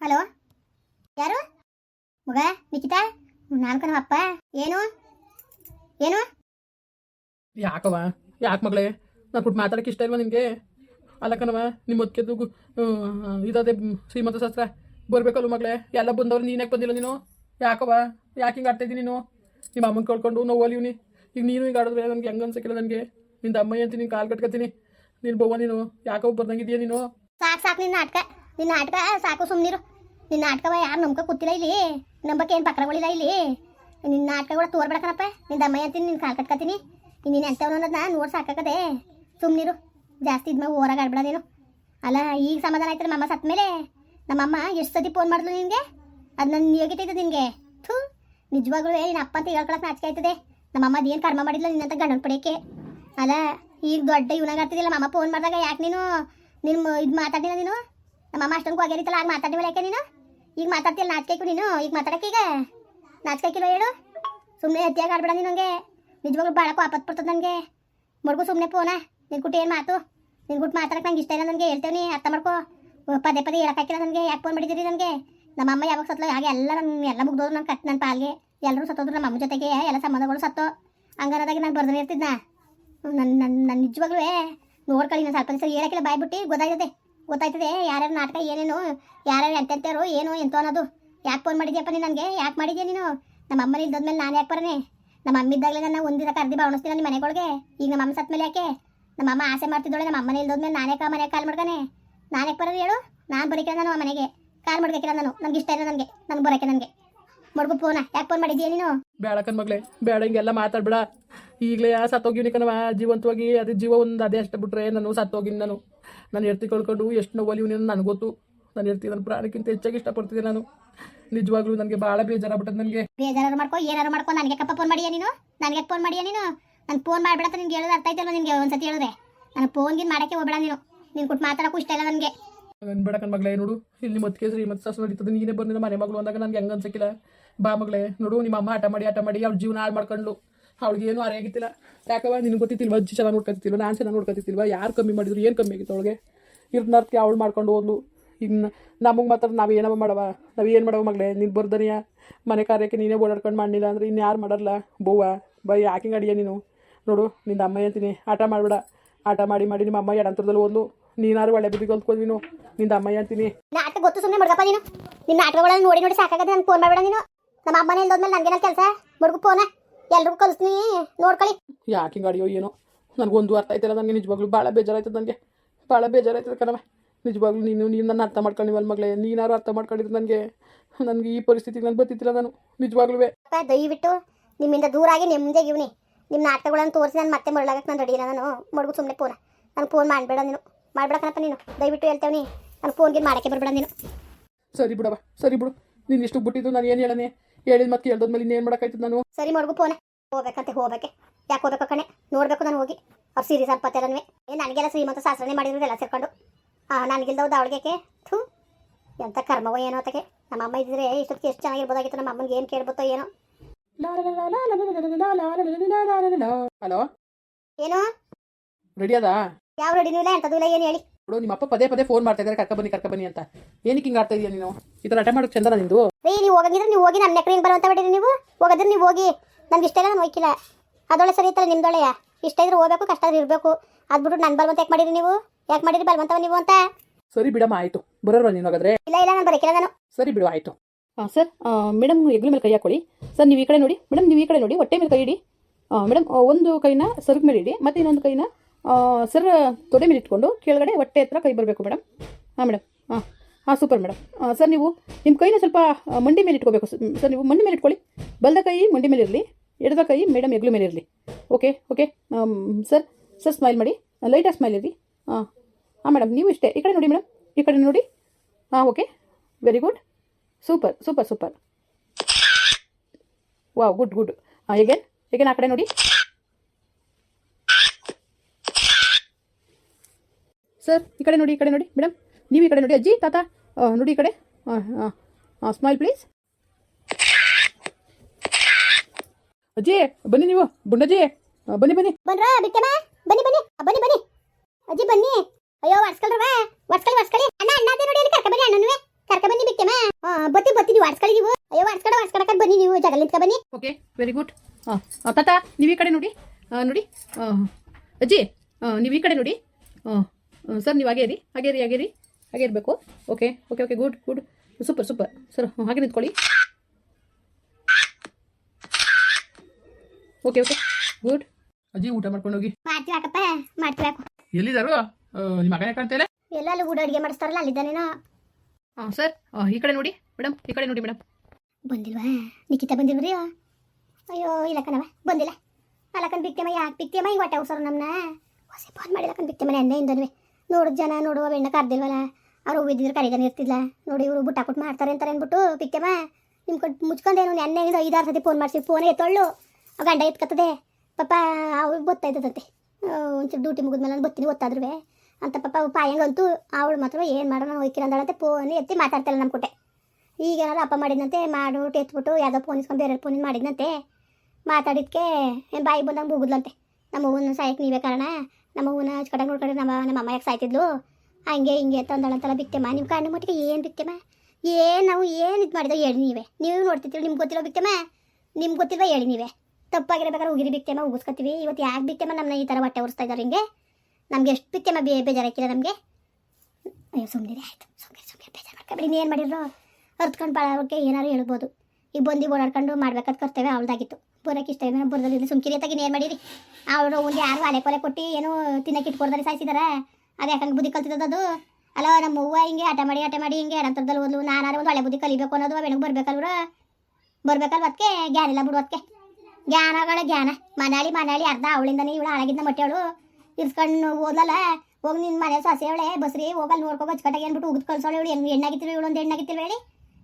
Hello ಯಾರು ಮಗ ನಿಖಿತಾ ನಾನು ಕಣವ ಅಪ್ಪ ಏನು ಏನು ಯಾಕವ ಯಾಕೆ ಮಗಳೇ ನಾನು ಬಿಟ್ಟು ಮಾತಾಡಕ್ಕೆ ಇಷ್ಟ ಇಲ್ವಾ ನಿಮಗೆ ಅಲ್ಲ ನಿಮ್ಮ ಒತ್ತಿಗೆದ್ದು ಇದಾದೆ ಶ್ರೀಮಂತ ಶಾಸ್ತ್ರ ಬರ್ಬೇಕಲ್ಲ ಮಗಳೇ ಎಲ್ಲ ಬಂದವ್ರು ನೀನು ಯಾಕೆ ಬಂದಿಲ್ಲ ನೀನು ಯಾಕವ ಯಾಕೆ ಹಿಂಗೆ ಆಡ್ತಾ ಇದ್ದೀನಿ ನೀನು ನಿಮ್ಮ ಅಮ್ಮನ ಕಳ್ಕೊಂಡು ನೋವು ಒಲಿವ್ನಿ ಈಗ ನೀನು ಹಿಂಗೆ ಆಡಿದ್ರೆ ನನಗೆ ಹೆಂಗೆ ಅನ್ಸಕ್ಕಿಲ್ಲ ನನಗೆ ನಿಂದ ಅಮ್ಮಯ್ಯ ಅಂತ ನೀನು ಕಾಲು ಕಟ್ಕೊತೀನಿ ನೀನು ಬವ್ವ ನೀನು, ಯಾಕೋ ಬರ್ದಂಗಿದ್ಯಾ ನೀನು? ಸಾಕು ಸಾಕು ನಿನ್ನ ನಾಟಕ ನಿನ್ನ ನಾಟಕ ಸಾಕು ಸುಮ್ಮನಿರು ನಿನ್ನ ನಾಟಕವ ಯಾರು ನಮ್ಕ ಕೂತಿಲ್ಲ ಇಲ್ಲಿ? ನಂಬಕ್ ಏನು ಪಕ್ರಗಳಿಲ್ಲ ಇಲ್ಲಿ? ನಿನ್ನ ನಾಟಕಗಳು ತೋರ್ಬೇಡಕನಪ್ಪ. ನಿನ್ನ ದಮ್ಮ ಅಂತೀನಿ ನಿನ್ನ ಕಾಲು ಕಟ್ಕೊತೀನಿ ನೀನು ಅನ್ನೋದ್ ನಾ ನೋಡಿ ಸಾಕದೆ ಸುಮ್ಮನಿರು ಜಾಸ್ತಿ ಇದ್ಮ ಓರಾಗ ಆಡ್ಬೇಡ ನೀನು ಅಲ್ಲ, ಈಗ ಸಮಾಧಾನ ಆಯ್ತು ನಮ್ಮ ಸತ್ತ ಮೇಲೆ? ನಮ್ಮಮ್ಮ ಎಷ್ಟು ಸತಿ ಫೋನ್ ಮಾಡಿದ್ಲು ನಿನಗೆ? ಅದು ನನ್ನ ಯೋಗ್ಯತೆ ನಿನಗೆ. ಥೂ, ನಿಜವಾಗ್ಲೂ ನಿನ್ನ ಅಪ್ಪ ಅಂತ ಹೇಳ್ಕೊಳಕ್ಕೆ ನಾಚಿಕೆ ಆಯ್ತದೆ. ನಮ್ಮಮ್ಮ ಅದೇನು ಕರ್ಮ ಮಾಡಿದ್ಲು ನಿನ್ನಂತ ಗಂಡನ ಪಡೆಯಕ್ಕೆ. ಅಲ್ಲ ಈಗ ದೊಡ್ಡ ಇವನಾಗ ಆಗ್ತಿದ್ದಿಲ್ಲ ಮಮ್ಮ ಫೋನ್ ಮಾಡಿದಾಗ ಯಾಕೆ ನೀನು? ನಿನ್ನ ಇದು ಮಾತಾಡಿಲ್ಲ ನೀನು? ನಮ್ಮಮ್ಮ ಅಷ್ಟೊಂದು ಹೋಗ್ಯಾರಿತ್ತಲ್ಲ ಆಗ ಮಾತಾಡ್ತೀವಲ್ಲ ಯಾಕೆ ನೀನು? ಈಗ ಮಾತಾಡ್ತಿಲ್ಲ ನಾಚಿಕೆ ನೀನು? ಈಗ ಮಾತಾಡಕ್ಕೆ ಈಗ? ನಾಚಿಕೆ ಹೇಳು? ಸುಮ್ಮನೆ ಹತ್ತಿಯಾಗ ಆಡ್ಬೇಡ ನೀನು ನನಗೆ ನಿಜವಾಗ್ಲೂ ಭಾಳ ಆಪತ್ತು ಬರ್ತದೆ ನನಗೆ ಮಡ್ಗು ಸುಮ್ಮನೆ ಫೋನ ನಿನ್ ಕುಟ್ಟು ಏನು ಮಾತು? ನಿನ್ ಕುಟ್ಟು ಮಾತಾಡಕ್ಕೆ ನಂಗೆ ಇಷ್ಟ ಇಲ್ಲ ನನಗೆ, ಹೇಳ್ತೇವೆ ಅರ್ಥ ಮಾಡ್ಕೋ. ಪದೇ ಪದೇ ಹೇಳಕ್ಕಾಕಿಲ್ಲ ನನಗೆ, ಯಾಕೆ ಫೋನ್ ಮಾಡಿದ್ದೀರಿ ನನಗೆ? ನಮ್ಮ ಅಮ್ಮ ಯಾವಾಗ ಸತ್ತಲೋ ಹಾಗೆ ಎಲ್ಲ ನನ್ನ ಎಲ್ಲ ಮುಗ್ದೋದ್ರು ನನ್ನ ಕಟ್ ನನ್ನ ಪಾಲ್ಗೆ. ಎಲ್ಲರೂ ಸತ್ತೋದ್ರು ನಮ್ಮ ಅಮ್ಮ ಜೊತೆಗೆ, ಎಲ್ಲ ಸಂಬಂಧಗಳು ಸತ್ತೋ. ಹಂಗಾರದಾಗೆ ನಾನು ಬರ್ದೇ ಇರ್ತಿದ್ನ ನನ್ನ ನನ್ನ ನನ್ನ ನಿಜವಾಗ್ಲೂ ನೋಡ್ಕೊಳ್ಳಿ ನಾನು ಸ್ವಲ್ಪ ದಿವಸ ಹೇಳೋಕ್ಕೆಲ್ಲ ಬಾಯ್ಬಿಟ್ಟು, ಗೊತ್ತಾಯ್ತದೆ ಗೊತ್ತಾಯ್ತದೆ, ಯಾರ್ಯಾರು ನಾಟಕ ಏನೇನು, ಯಾರ್ಯಾರು ಎಂತೆಂತಾರು ಏನು, ಎಂತೋ ಅನ್ನೋದು. ಯಾಕೆ ಫೋನ್ ಮಾಡಿದ್ಯಪ್ಪ ನೀನು ನನಗೆ? ಯಾಕೆ ಮಾಡಿದ್ಯಾ ನೀನು? ನಮ್ಮ ಅಮ್ಮನ ಇಲ್ದೋದ್ಮೇಲೆ ನಾನು ಯಾಕೆ ಬರೋನೆ? ನಮ್ಮ ಅಮ್ಮ ಇದ್ದಾಗಲೇ ನನ್ನ ಒಂದಿನ ಕರ್ದಿ ಭಾವಣಿಸ್ತೀನಿ ನನ್ನ ಮನೆಗಳಿಗೆ. ಈಗ ನಮ್ಮ ಅಮ್ಮ ಸತ್ಮೇಲೆ ಯಾಕೆ? ನಮ್ಮ ಅಮ್ಮ ಆಸೆ ಮಾಡ್ತಿದ್ದೋಳೆ ನಮ್ಮ ಅಮ್ಮನ ಇಲ್ದೋದ್ಮೇಲೆ ನಾನೇ ಕಾ ಮನೆಗೆ ಕಾಲ್ ಮಾಡ್ತಾನೆ ನಾನು ಯಾಕೆ ಬರೋದು ಹೇಳು? ನಾನು ಬರೋಕೆ ನಾನು ಆ ಮನೆಗೆ. ಕಾಲ್ ಮಾಡ್ಬೇಕಿಲ್ಲ ನಾನು. ನನಗೆ ಇಷ್ಟ ಇಲ್ಲ ನನಗೆ. ನನಗೆ ಬರೋಕೆ ನನಗೆ. ಮಡ್ಗು ಫೋನ ಯಾಕೆ ಫೋನ್ ಮಾಡಿದ್ಯಾ ನೀನು? ಬೇಡಕನ್ ಮಗ್ಳೆ ಬೇಡ ಹಿಂಗೆಲ್ಲ ಮಾತಾಡ್ಬೇಡ. ಈಗಲೇ ಸತ್ತೋಗಿವ್ನಿ ಕಣವ ಜೀವಂತವಾಗಿ ಅದೇ ಜೀವ ಒಂದು ಅದೇ ಅಷ್ಟು ಬಿಟ್ರೆ ನಾನು ಸತ್ತೋಗಿನಿ ನಾನು. ನಾನು ಹೆರ್ತಿ ಕಳ್ಕೊಂಡು ಎಷ್ಟು ನೋವಲ್ಲಿ ಇವನು ನನಗೆ ಗೊತ್ತು. ನಾನು ಎರ್ತಿ ನನ್ನ ಪ್ರಾಣಕ್ಕಿಂತ ಹೆಚ್ಚಾಗಿ ಇಷ್ಟಪಡ್ತಿದ್ದೆ ನಾನು. ನಿಜವಾಗ್ಲೂ ನನಗೆ ಭಾಳ ಬೇಜಾರಾಗ್ಬಿಟ್ಟದ ನನಗೆ. ಬೇಜಾರು ಮಾಡ್ಕೊ ಏನಾರು ಮಾಡ್ಕೊ ನನಗೆ ಕಪ್ಪ ಫೋನ್ ಮಾಡಿಯಾ ನೀನು? ನನಗೆ ಫೋನ್ ಮಾಡಿಯಾ ನೀನು? ನಾನು ಫೋನ್ ಮಾಡ್ಬೇಡ ನಿನ್ಗೆ ಹೇಳೋದು ಅರ್ಥ ಆಯ್ತಲ್ಲ ನಿನ್ಗೆ ಒಂದ್ಸತಿ ಹೇಳಿದ್ರೆ? ನಾನು ಫೋನ್ಗಿನ ಮಾಡಕ್ಕೆ ಹೋಗ್ಬೇಡ ನೀನು. ನೀನು ಕೊಟ್ಟು ಮಾತಾಡಕ್ಕೂ ಇಷ್ಟ ಇಲ್ಲ ನನಗೆ. ನನ್ ಬೇಡ ಕಣ್ ಮಗಳೇ, ನೋಡು. ಇಲ್ಲಿ ಮತ್ತೆ ಶ್ರೀಮಂತ ಸಾಸು ನಡೀತದೆ. ನೀನೇ ಬಂದಿಲ್ಲ ಮನೆ ಮಗಳು ಅಂದಾಗ ನನಗೆ ಹೆಂಗೆ ಅನ್ಸಕ್ಕಿಲ್ಲ. ಬಾ ಮಗಳೇ, ನೋಡು, ನಿಮ್ಮ ಅಮ್ಮ ಆಟ ಮಾಡಿ ಆಟ ಮಾಡಿ ಅವ್ಳ ಜೀವನ ಹಾಳು ಮಾಡ್ಕೊಂಡು ಅವಳಿಗೆ ಏನು ಆಗಿತ್ತಿಲ್ಲ. ಯಾಕವ ನಿನ್ಗೆ ಗೊತ್ತಿತ್ತಿಲ್ವ? ಅಜ್ಜಿ ಚೆನ್ನಾಗಿ ನೋಡ್ಕೊತಿಲ್ವ ನಾನು ಚೆನ್ನಾಗಿ ನೋಡ್ಕೊತಿಲ್ವ ಯಾರು ಕಮ್ಮಿ ಮಾಡಿದ್ರು? ಏನು ಕಮ್ಮಿ ಆಗಿತ್ತು ಅವಳಿಗೆ? ಇರ್ನರ್ತಿ ಅವಳು ಮಾಡ್ಕೊಂಡು ಹೋದ್ಲು. ಇನ್ನು ನಮಗೆ ಮಾತ್ರ ನಾವು ಏನವ ಮಾಡವ? ನಾವು ಏನು ಮಾಡವ ಮಗಳೇ? ನೀನು ಬರ್ದನಿಯ? ಮನೆ ಕಾರ್ಯಕ್ಕೆ ನೀನೇ ಓಡಾಡ್ಕೊಂಡು ಮಾಡಿಲ್ಲ ಅಂದ್ರೆ ಇನ್ನು ಯಾರು ಮಾಡಲ್ಲ? ಬೋವ, ಬೈ ಯಾಕಿಂಗ್ ಅಡಿಯ ನೀನು? ನೋಡು ನಿನ್ನ ಅಮ್ಮ ಅಂತೀನಿ ಆಟ ಮಾಡಬೇಡ. ಆಟ ಮಾಡಿ ಮಾಡಿ ನಿಮ್ಮ ಅಮ್ಮ ಎಡಂತರದಲ್ಲಿ ಓದ್ಲು ನೀನಾರು ಒಳ್ಳೆ ಬುದ್ಧಿ ಕಲ್ತ್ಕೊ ನೀನು. ನಿಂದ ಅಮ್ಮಯ್ಯ ಅಂತೀನಿ. ನಾಟಕ ಗೊತ್ತು ಸುಮ್ಮನೆ ಮಡಗಪ್ಪ ನೀನು? ನಿನ್ನ ನಾಟಕಗಳನ್ನ ನೋಡಿ ನೋಡಿ ಸಾಕಾಗದ ನಾನು ಫೋನ್ ಮಾಡಬೇಡ ನೀನು. ನಮ್ಮ ಅಮ್ಮನೇ ಇಲ್ದೋದ್ಮೇಲೆ ನನಗೇನ ಕೆಲಸ? ಮುಡುಗು ಫೋನ ಎಲ್ರಿಗೂ ಕಲಿಸ್ತೀನಿ ನೋಡ್ಕೊಳ್ಳಿ. ಯಾಕೆ ಹಿಂಗೆ ಅಡಿಯೋ ಏನೋ? ನನಗೊಂದು ಅರ್ಥ ಆಯ್ತಲ್ಲ ನನಗೆ ನಿಜವಾಗ್ಲೂ ಭಾಳ ಬೇಜಾರಾಯ್ತದ ನನಗೆ ಭಾಳ ಬೇಜಾರಾಯ್ತದ ಕಣವ ನಿಜವಾಗ್ಲೂ ನೀನು ನೀನು ನನ್ನ ಅರ್ಥ ಮಾಡ್ಕೊಂಡಿವಲ್ಲ ಮಗಳೇ. ನೀನಾರು ಅರ್ಥ ಮಾಡ್ಕೊಂಡಿದ್ರು ನನಗೆ ನನಗೆ ಈ ಪರಿಸ್ಥಿತಿಗೆ ನನಗೆ ಬರ್ತಿದ್ದಿಲ್ಲ ನಾನು ನಿಜವಾಗ್ಲೂ ದಯವಿಟ್ಟು ನಿಮ್ಮಿಂದ ದೂರ ಆಗಿ ನಿಮ್ಮದೆ ಇವನಿ. ನಿಮ್ಮ ನಾಟಕಗಳನ್ನು ತೋರಿಸಿ ನಾನು ಮತ್ತೆ ಮರಳಾಗಕ್ಕೆ ನಾನು ರೆಡಿ ಇಲ್ಲ ನಾನು. ಮಡ್ಗು ಸುಮ್ಮನೆ ಫೋನ ನನಗೆ ಫೋನ್ ಮಾಡಬೇಡ ನೀನು. ಮಾಡ್ಬೇಡ ಕಣಪ್ಪ ನೀನು ದಯವಿಟ್ಟು ಹೇಳ್ತೇವೆ ನೀ ನಾನು ಫೋನ್ಗೆ ಮಾಡೋಕ್ಕೆ ಬರಬೇಡ ನೀನು ಸರಿ ಬಿಡವ ಸರಿ ಬಿಡು ನೀನು ಎಷ್ಟು ಬಿಟ್ಟಿದ್ದು ನಾನು ಏನು ಹೇಳನೆ ಹೇಳಿದ ಮತ್ತೆ ಹೇಳ್ದೋದ್ಮೇಲೆ ಇನ್ನೇನು ಮಾಡೋಕ್ಕಾಯ್ತದೆ ನಾನು ಸರಿ ಮಡ್ಗು ಫೋನೆ ಹೋಗ್ಬೇಕಂತೆ ಹೋಗ್ಬೇಕೆ ಯಾಕೆ ಹೋಗ್ಬೇಕು ಕಣೆ ನೋಡ್ಬೇಕು ನಾನು ಹೋಗಿ ಅವ್ರು ಸೀರೆ ಸಂಪತ್ತೆಲ್ಲನೂ ಏ ನನಗೆಲ್ಲ ಶ್ರೀಮಂತ ಶಾಸ್ತ್ರನೇ ಮಾಡಿದ್ರು ಎಲ್ಲ ಸೇರ್ಕೊಂಡು ಹಾಂ ನನಗಿಲ್ದವ್ದು ಅವಳಿಗೆ ಥೂ ಎಂಥ ಕರ್ಮವ ಏನೋ ಅದಕ್ಕೆ ನಮ್ಮ ಅಮ್ಮ ಇದ್ದರೆ ಇಷ್ಟೊತ್ತಿಗೆ ಎಷ್ಟು ಚೆನ್ನಾಗಿರ್ಬೋದಾಗಿತ್ತು ನಮ್ಮ ಅಮ್ಮನಿಗೆ ಏನು ಕೇಳ್ಬೋತೋ ಏನೋ ಹಲೋ ಏನೋ ರೆಡಿ ಅದಾ ಯಾವ ರೆಡಿನೂ ಇಲ್ಲ ಎಂಥದ್ದು ಇಲ್ಲ ಏನು ಹೇಳಿ. ನೋಡು ನಿಮ್ಮ ಅಪ್ಪ ಪದೇ ಪದೇ ಫೋನ್ ಮಾಡ್ತಾ ಇದ್ದಾರೆ ಕರ್ಕ ಬನ್ನಿ ಕರ್ಕ ಬನ್ನಿ ಅಂತ. ಏನಕ್ಕೆ ಹಿಂಗೆ ಆಡ್ತಾ ಇದೀಯ ನೀನು? ಈ ಥರ ಅಟೆ ಮಾಡೋಕೆ ಚಂದನ ನಿಂದು? ರೀ ನೀವು ಹೋಗಂಗಿದ್ರೆ ನೀವು ಹೋಗಿ ನನ್ನ ನೆಕ್ರಿಗೆ ಬರುವಂತ ಬಿಡಿರಿ ನೀವು. ಹೋಗಿದ್ರೆ ನೀವು ಹೋಗಿ. ನನ್ಗೆ ಇಷ್ಟ ಇಲ್ಲ ನಾನು ಹೋಯ್ಕಿಲ್ಲ ಅದೊಳ್ಳೆ ಸರಿ ಇತ್ತಲ್ಲ ನಿಮ್ದೊಳೆಯ ಇಷ್ಟ ಇದ್ರೆ ಹೋಗ್ಬೇಕು ಕಷ್ಟ ಇದ್ರೆ ಇರಬೇಕು. ಅದ್ಬಿಟ್ಟು ನನ್ನ ಬಲವಂತ ಯಾಕೆ ಮಾಡಿರಿ ನೀವು? ಯಾಕೆ ಮಾಡಿರಿ ಬಲವಂತವ ನೀವು ಅಂತ? ಸರಿ ಬಿಡಮ್ಮ ಆಯ್ತು. ಬರೋರು ನೀನು ಹಾಗಾದ್ರೆ? ಇಲ್ಲ ಇಲ್ಲ ನಾನು ಬರಕಿಲ್ಲ ನಾನು. ಸರಿ ಬಿಡು ಆಯ್ತು. ಹಾಂ ಸರ್ ಮೇಡಮ್ ಹೆಗ್ಲ ಮೇಲೆ ಕೈ ಹಾಕೊಳ್ಳಿ. ಸರ್ ನೀವು ಈ ಕಡೆ ನೋಡಿ. ಮೇಡಮ್ ನೀವು ಈ ಕಡೆ ನೋಡಿ. ಹೊಟ್ಟೆ ಮೇಲೆ ಕೈ ಇಡಿ. ಮೇಡಮ್ ಒಂದು ಕೈನ ಸರ್ಗ್ ಮೇಲೆ ಇಡಿ ಮತ್ತೆ ಇನ್ನೊಂದು ಕೈನ ಸರ್ ತೊಡೆ ಮೇಲೆ ಇಟ್ಕೊಂಡು ಕೆಳಗಡೆ ಹೊಟ್ಟೆ ಹತ್ರ ಕೈ ಬರಬೇಕು ಮೇಡಮ್ ಹಾಂ ಮೇಡಮ್ ಹಾಂ ಹಾಂ ಸೂಪರ್ ಮೇಡಮ್ ಸರ್ ನೀವು ನಿಮ್ಮ ಕೈನ ಸ್ವಲ್ಪ ಮಂಡಿ ಮೇಲೆ ಇಟ್ಕೋಬೇಕು. ಸರ್ ನೀವು ಮಂಡಿ ಮೇಲೆ ಇಟ್ಕೊಳ್ಳಿ. ಬಲದ ಕೈ ಮಂಡಿ ಮೇಲೆ ಇರಲಿ, ಎಡದ ಕೈ ಮೇಡಮ್ ಎಗ್ಲು ಮೇಲೆ ಇರಲಿ. Okay okay sir sir smile ಮಾಡಿ. ಲೈಟಾಗಿ ಸ್ಮೈಲ್ ಇರಲಿ. ಹಾಂ ಹಾಂ ಮೇಡಮ್ ನೀವು ಇಷ್ಟೇ. ಈ ಕಡೆ ನೋಡಿ ಮೇಡಮ್ ಈ ಕಡೆ ನೋಡಿ. ಹಾಂ okay very good super super super wow good good ಹಾಂ ಎಗೇನ್ ಎಗೇನ್ ಆ ಕಡೆ ನೋಡಿ. ಸರ್ ಈ ಕಡೆ ನೋಡಿ ಈ ಕಡೆ ನೋಡಿ ಮೇಡಮ್ ನೀವು ಈ ಕಡೆ ನೋಡಿ ಅಜ್ಜಿ ತಾತ ಆ, ನೋಡಿ ಈ ಕಡೆ. ಸ್ಮೈಲ್ ಪ್ಲೀಸ್ ಅಜ್ಜಿ ಬನ್ನಿ ನೀವು ಬುಂಡಜ್ಜಿ. ಆ, ಬನ್ನಿ ಬನ್ನಿ. ಬನ್ರ ಬಿಟ್ಟಮ್ಮ. ಬನ್ನಿ ಬನ್ನಿ. ಬನ್ನಿ ಬನ್ನಿ. ಅಜ್ಜಿ ಬನ್ನಿ. ಅಯ್ಯೋ ಒಡ್ಸ್ಕೊಳ್ರವ ಒಡ್ಸ್ಕೊಳ್ಳಿ ಒಡ್ಸ್ಕೊಳ್ಳಿ ಅಣ್ಣ ಅಣ್ಣ ಅದೇ ನೋಡಿ ಅಲ್ಲಿ ಕರ್ಕ ಬನ್ನಿ ಅಣ್ಣನುವೆ. ಕರ್ಕ ಬನ್ನಿ ಬಿಟ್ಟೆಮ ಬತ್ತಿ ಬತ್ತಿ ನೀವು ಒಡ್ಸ್ಕೊಳ್ಳಿ ನೀವು. ಅಯ್ಯೋ ಒಡ್ಸ್ಕೊಡ ಒಡ್ಸ್ಕೊಳಕ್ಕೆ ಬನ್ನಿ ನೀವು. ಜಗಳ ನಿಂತ್ಕ ಬನ್ನಿ. ಓಕೆ ವೆರಿ ಗುಡ್ ಹಾಂ ತಾತ ನೀವು ಈ ಕಡೆ ನೋಡಿ. ಆ, ನೋಡಿ. ಆ, ಅಜ್ಜಿ ನೀವು ಈ ಕಡೆ ನೋಡಿ. ಸರ್ ನೀವು ಹಾಗೇರಿ ಹಾಗೇರಿ ಹಾಗೇರಿ ಹಾಗೇ ಇರಬೇಕು. Okay okay okay good good super super sir ಹಾಗೆ ನಿಂತ್ಕೊಳ್ಳಿ. ಓಕೆ ಓಕೆ ಗುಡ್ ಅಜ್ಜಿ ಊಟ ಮಾಡ್ಕೊಂಡು ಹೋಗಿ. ಮಾಡ್ತೀವಿ ಯಾಕಪ್ಪ ಮಾಡ್ತೀವಿ ಎಲ್ಲಿದ್ದಾರು? ನಿಮ್ಮ ಮಗನೇ ಕಾಣ್ತಾ ಎಲ್ಲ ಅಲ್ಲಿ ಊಟ ಅಡುಗೆ ಮಾಡಿಸ್ತಾರಲ್ಲ ಅಲ್ಲಿದ್ದಾನೇನೋ ಹಾಂ ಸರ್ ಈ ಕಡೆ ನೋಡಿ ಮೇಡಮ್ ಈ ಕಡೆ ನೋಡಿ ಮೇಡಮ್ ಬಂದಿಲ್ವಾ? ನಿಖಿತ ಬಂದಿಲ್ರಿ? ಅಯ್ಯೋ ಇಲ್ಲ ಕಣವ ಬಂದಿಲ್ಲ. ಅಲ್ಲಕನ್ ಬಿಕ್ತೇಮ ಯಾಕೆ ಬಿಕ್ತೇಮ ಈಗ ಹೊಟ್ಟೆ ಸರ್ ನಮ್ಮನ್ನ ಹೊಸ ಫೋನ್ ಮಾಡಿಲ್ಲ ಕಣ್ ಬಿಕ್ತೇಮ ಎಣ್ಣೆಯಿಂದನೂ ನೋಡಿದ ಜನ ನೋಡುವ ಬೆಣ್ಣ ಕರ್ದಿಲ್ವಲ್ಲ, ಅವ್ರು ಹೋಗಿದ್ದಿದ್ರು ಕರಿದಾನೆ ಇರ್ತಿಲ್ಲ ನೋಡಿ ಇವರು ಬುಟ್ಟ ಕೊಟ್ಟು ಮಾಡ್ತಾರೆ ಅಂತಾರೆ ಅಂದ್ಬಿಟ್ಟು ಪಿಕ್ಕಮ್ಮ ನಿಮ್ಮ ಕಡೆ ಮುಚ್ಕೊಂಡೇನು ನೆನ್ನೆ ಐದಾರು ಸತಿ ಫೋನ್ ಮಾಡಿಸಿ ಫೋನ್ ಎತ್ತೊಳ್ಳು. ಗಂಡ ಎತ್ಕತ್ತದೆ. ಪಾಪ ಅವ್ರಿಗೆ ಗೊತ್ತಾಯ್ತದಂತೆ ಒಂಚೂರು ಡ್ಯೂಟಿ ಮುಗಿದ್ಮೇಲೆ ನಾನು ಬರ್ತೀನಿ ಗೊತ್ತಾದ್ರೂ ಅಂತ ಪಾಪ ಪಾಯಂಗಂತೂ, ಅವಳು ಮಾತ್ರ ಏನು ಮಾಡೋಣ ಹೋಯ್ಕಿರ ಅಂದಳಂತೆ ಫೋನ್ ಎತ್ತಿ ಮಾತಾಡ್ತಾಳೆ ನಮ್ಮ ಕೊಟ್ಟೆ ಈಗ ಏನಾದ್ರು ಅಪ್ಪ ಮಾಡಿದಂತೆ ಮಾಡಿಬಿಟ್ಟು ಎತ್ಬಿಟ್ಟು ಯಾವುದೋ ಫೋನ್ ಇಸ್ಕೊಂಡು ಬೇರೆ ಫೋನ್ ಮಾಡಿದಂತೆ ಮಾತಾಡಿದ್ಕೆ ಬಾಯಿ ಬಂದಂಗೆ ಬೋಗುದ್ಲಂತೆ ನಮ್ಮ ಹೂವನ್ನ ಸಾಯಕ್ಕೆ ನೀವೇ ಕಾರಣ. ನಮ್ಮ ಅವ್ವನ ಕಡೆ ನೋಡ್ಕೊಂಡ್ರೆ ನಮ್ಮ ನಮ್ಮ ಅಮ್ಮ ಯಾಕೆ ಸಾಯ್ತಿದ್ಲು? ಹಂಗೆ, ಹಿಂಗೆ ತಂದಳಂತಲ್ಲ ಬಿತ್ತೆಮ್ಮ ನಿಮ್ಮ ಕಣ್ಣು ಮಟ್ಟಿಗೆ ಏನು ಬಿಕ್ತೆಮ್ಮ ಏನು ನಾವು ಏನು ಇದು ಮಾಡಿದ ಹೇಳಿ ನೀವೇ. ನೀವು ನೋಡ್ತಿದ್ದೀವಿ ನಿಮ್ಗೆ ಗೊತ್ತಿರೋ ಬಿಕ್ತೆಮ್ಮ ನಿಮ್ಗೆ ಗೊತ್ತಿಲ್ವ ಹೇಳಿ ನೀವೇ. ತಪ್ಪಾಗಿರ್ಬೇಕಾದ್ರೆ ಉಗಿರಿ ಬಿಕ್ತೆಮ್ಮ ಉಗಿಸ್ಕೊತೀವಿ. ಇವತ್ತು ಯಾಕೆ ಬಿತ್ತೆಮ್ಮ ನಮ್ಮನ್ನ ಈ ಥರ ಹೊಟ್ಟೆ ಉರಿಸ್ತಾ ಇದ್ದಾರೆ ಹಿಂಗೆ? ನಮ್ಗೆ ಎಷ್ಟು ಬಿತ್ತೆಮ್ಮ ಬೇ ಬೇಜಾರಾಕಿಲ್ಲ ನಮಗೆ? ಅಯ್ಯೋ ಸುಮ್ಮನೆ ಆಯಿತು. ಸುಮ್ಮನೆ ಸುಮ್ಮನೆ ಬೇಜಾರು ಮಾಡ್ಕೊಬೇಡಿ ಇನ್ನೇನು ಮಾಡಿರೋ ಹರ್ತ್ಕೊಂಡು ಬಾಳೋಕ್ಕೆ ಏನಾರು ಹೇಳ್ಬೋದು. ಈ ಬಂದು ಓಡಾಡ್ಕೊಂಡು ಮಾಡ್ಬೇಕಾದ್ ಕರ್ತೇವೆ ಅವಳ್ದಾಗಿತ್ತು. ಬರೋಕೆ ಇಷ್ಟ ಇಲ್ಲ, ಬರೋದಲ್ಲಿ ಸುಮ್ಕಿರಿ ತಾಗಿ ಏನು ಮಾಡಿರಿ. ಅವಳು ಒಂದು ಯಾರು ಅಲೆ ಕೊಲೆ ಕೊಟ್ಟು ಏನು ತಿನ್ನಕ್ಕೆ ಇಟ್ಕೊಡ್ದಲ್ಲಿ ಸಾಯಿಸಿದಾರೆ. ಅದು ಯಾಕಂಗೆ ಬುದ್ಧಿ ಕಲ್ತಿದ್ದದು ಅಲ್ಲ ನಮ್ಮ ಹೂವ ಹಿಂಗೆ ಆಟ ಮಾಡಿ ಆಟ ಮಾಡಿ ಹಿಂಗೆ ಎಡಂತರದಲ್ಲಿ ಓದ್ಲು. ನಾನು ಒಂದು ಒಳ್ಳೆ ಬುದ್ಧಿ ಕಲಿಬೇಕು ಅನ್ನೋದು ಬೆಳಗ್ಗೆ ಬರ್ಬೇಕಲ್ವ್ರ ಬರ್ಬೇಕಲ್ವ ಅದಕ್ಕೆ ಜ್ಞಾನ ಇಲ್ಲ ಬಿಡು ಅದಕ್ಕೆ ಜ್ಞಾನಗಳ ಜ್ಞಾನ. ಮನಾಳಿ ಮನಾಳಿ, ಅರ್ಧ ಅವಳಿಂದನೇ ಇವಳು ಹಾಳಾಗಿದ್ದ ಮಟ್ಟೆ ಅವಳು ಇರ್ಸ್ಕೊಂಡು ಓದ್ಲಲ್ಲ? ಹೋಗಿ ನಿನ್ನ ಮನೆ ಸೊಸೆ ಬಸ್ರಿ ಹೋಗಲ್ಲಿ ನೋಡ್ಕೊ, ಬಚ್ಕಟ್ಟಾಗಿ ಅಂದ್ಬಿಟ್ಟು ಉಗಿದು ಕಳ್ಸೋಳು ಇವಳು? ಹೆಂಗೆ ಹೆಣ್ಣಾಗಿತ್ತಿಲ್ವ ಇವಳು, ಒಂದು ಹೆಣ್ಣಾಗಿತ್ತಿಲ್ವ ಹೇಳಿ?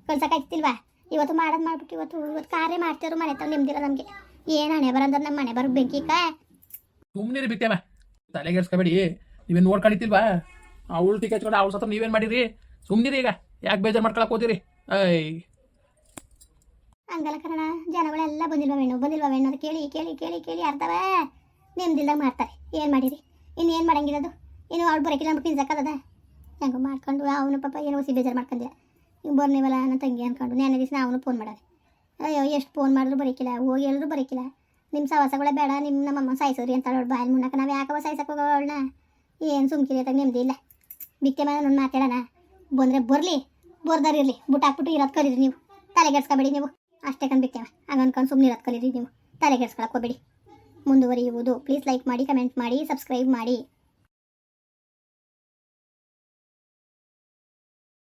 ಕಳ್ಸಕ್ಕಾಗ್ತಿಲ್ವಾ ಇವತ್ತು ಮಾಡೋದು ಮಾಡ್ಬಿಟ್ಟು ಇವತ್ತು ಇವತ್ತು ಕಾರ್ಯ ಮಾಡ್ತಿದ್ರು ಮನೆ ತಂದು ನಿಮ್ದಿರ ನಮಗೆ. ಏನು ಹಣೆ ಬರಂದ್ರೆ ನಮ್ಮ ಮನೆ ಬರೋ ಬೆಂಕಿ ಕಾ ಸುಮ್ಮನೆ ತಲೆಗೆಡ್ಸ್ಕೊಬೇಡಿ ನೀವೇನು ನೋಡ್ಕೊಂಡಿತ್ತಿಲ್ವಾ ಅವಳು ಉಳ್ತಿ ಹಚ್ಕೊಂಡು ಅವಳ ಸತ್ರ ನೀವೇನು ಮಾಡಿರಿ? ಸುಮ್ಮನಿರಿ ಈಗ. ಯಾಕೆ ಬೇಜಾರು ಮಾಡ್ಕೊಳಕ್ ಹೋದಿರಿ? ಐ. ಹಂಗಲ್ಲ ಕಣ ಜನಗಳೆಲ್ಲ ಬಂದಿಲ್ವಾ ವೇಣು? ಬಂದಿಲ್ವಾ ವೇಣು? ಅದು ಕೇಳಿ ಕೇಳಿ ಕೇಳಿ ಕೇಳಿ ಅರ್ಥವ ನೆಮ್ಮದಿಲ್ದಾಗ ಮಾಡ್ತಾರೆ. ಏನು ಮಾಡಿರಿ? ಇನ್ನು ಏನು ಮಾಡಂಗಿರೋದು? ಇನ್ನು ಅವ್ಳು ಬರೋಕಿಲ್ಲ ಅಂದ್ಬಿಟ್ಟು ನಿಲ್ಸಕ್ಕದ ಹೆಂಗೋ ಮಾಡ್ಕೊಂಡು ಅವನು ಪಾಪ ಏನೋ ಸಿ ಬೇಜಾರು ಮಾಡ್ಕೊಂಡೆ ಹಿಂಗೆ ಬರ್ನಿವಲ್ಲ ನನ್ನ ತಂಗಿ ಅಂದ್ಕೊಂಡು ನೆನ್ನೆ ದಿವಸ ಅವನು ಫೋನ್ ಮಾಡೋದು. ಅಯ್ಯೋ, ಎಷ್ಟು ಫೋನ್ ಮಾಡಿದ್ರು ಬರೀಕಿಲ್ಲ, ಹೋಗಿ ಹೇಳಿದ್ರು ಬರೀಕಿಲ್ಲ. ನಿಮ್ಮ ಸವಾಸಗಳೇ ಬೇಡ ನಿಮ್ಮ ನಮ್ಮಮ್ಮ ಸಾಯಿಸೋರಿ ಅಂತ ಅವಳು ಬಾಯಲ್ಲಿ ಮುನ್ನಕ ನಾವು ಯಾಕವ ಸಾಯಿಸಕ್ಕೆ ಹೋಗೋಣ ಏನು ಸುಮ್ಕಿರಿ ಅಂತ ನೆಮ್ಮದಿ ಇಲ್ಲ. ಬಿಕ್ಕೆ ಮೇಲೆ ನನ್ನ ಮಾತಾಡೋಣ. ಬಂದರೆ ಬರಲಿ ಬರ್ದಾರಿರ್ಲಿ ಬುಟ್ ಹಾಕ್ಬಿಟ್ಟು ಇರೋದು ಕಲೀರಿ ನೀವು. ತಲೆಗೆಡ್ಸ್ಕೊಬೇಡಿ ನೀವು. ಅಷ್ಟೇ ಕಂಡು ಬಿಕ್ಕೆ ಹಂಗೆ ಅನ್ಕೊಂಡು ಸುಮ್ಮನೆ ಇರೋದು ಕಲೀರಿ ನೀವು. ತಲೆಗೆಡ್ಸ್ಕೊಳಕ್ಕೆ ಹೋಗಬೇಡಿ. ಮುಂದುವರಿಯುವುದು. ಪ್ಲೀಸ್ ಲೈಕ್ ಮಾಡಿ ಕಮೆಂಟ್ ಮಾಡಿ ಸಬ್ಸ್ಕ್ರೈಬ್ ಮಾಡಿ.